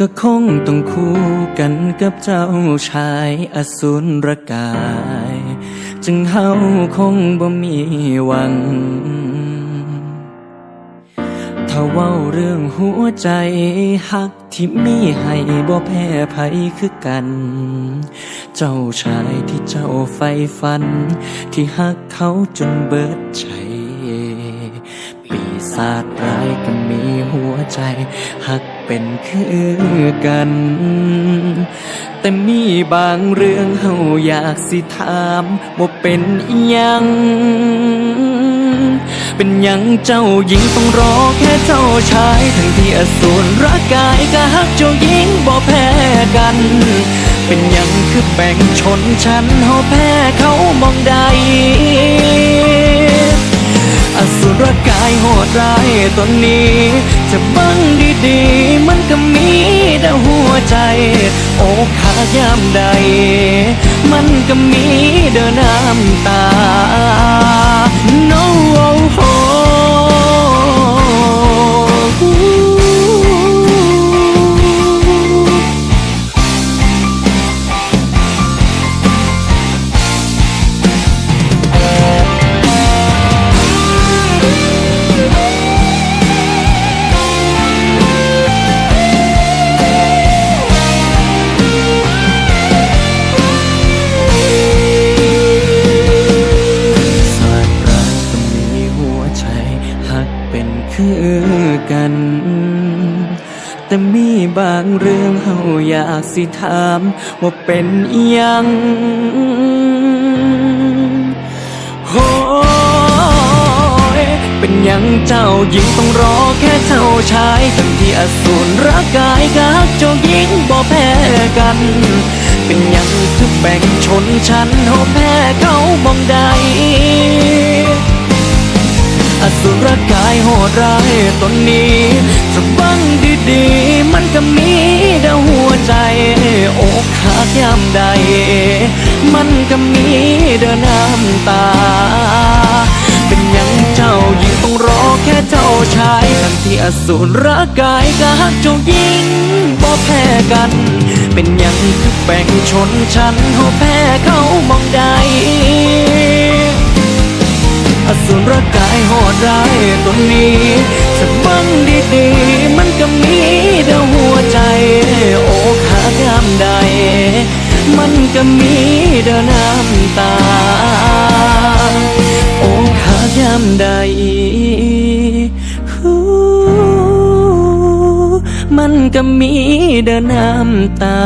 ก็คงต้องคู่กันกับเจ้าชายอสูรกาย จึงเฮาคงบ่มีหวัง ถ้าเว้าเรื่องหัวใจหักที่มีให้บ่แพ้ภัยคือกัน เจ้าชายที่เจ้าใฝ่ฝัน ที่หักเขาจนเบิดใจ ปีศาจร้ายก หัวใจหักเป็นคือกัน แต่มีบางเรื่องเฮาอยากสิถามว่าเป็นอิหยังเป็นยังเจ้าหญิงต้องรอแค่เจ้าชาย ทั้งที่อสูรรักกายก็หักเจ้าหญิงบ่แพ้กัน เป็นยังคือแบ่งชนชั้นเฮาแพ้เขามองใด อสุรกายโหดร้ายตอนนี้ จะบังดีๆ มันก็มีแต่หัวใจ โอ้ขายามใด มันก็มีเดินน้ำตา no oh, oh. เป็นคือกัน แต่มีบางเรื่องเฮาอยากสิถาม ว่าเป็นอิหยังโอ้ยเป็นหยังเจ้าหญิงต้องรอแค่เจ้าชายทั้งที่อสูรรักกายกับเจ้าหญิงบ่แพ้กัน เป็นหยังคือแบ่งชนชั้นเฮาแพ้เขามองใด อสุรกายโหดร้ายตนนี้จะบังดีๆ มันก็มีแต่หัวใจ อกหักยามใด มันก็มีเดินน้ำตา เป็นยังเจ้าหญิงต้องรอแค่เจ้าชายทั้งที่อสูรกายก็หักเจ้าหญิงบ่แพ้กัน เป็นยังคือแบ่งชนชั้นเฮาแพ้เขามองใด อสูรกายโหดร้ายตัวนี้สักบังดีๆ มันก็มีแต่หัวใจ โอ้ขากามใด มันก็มีเดินน้ำตา โอ้ขายามใด มันก็มีเดินน้ำตา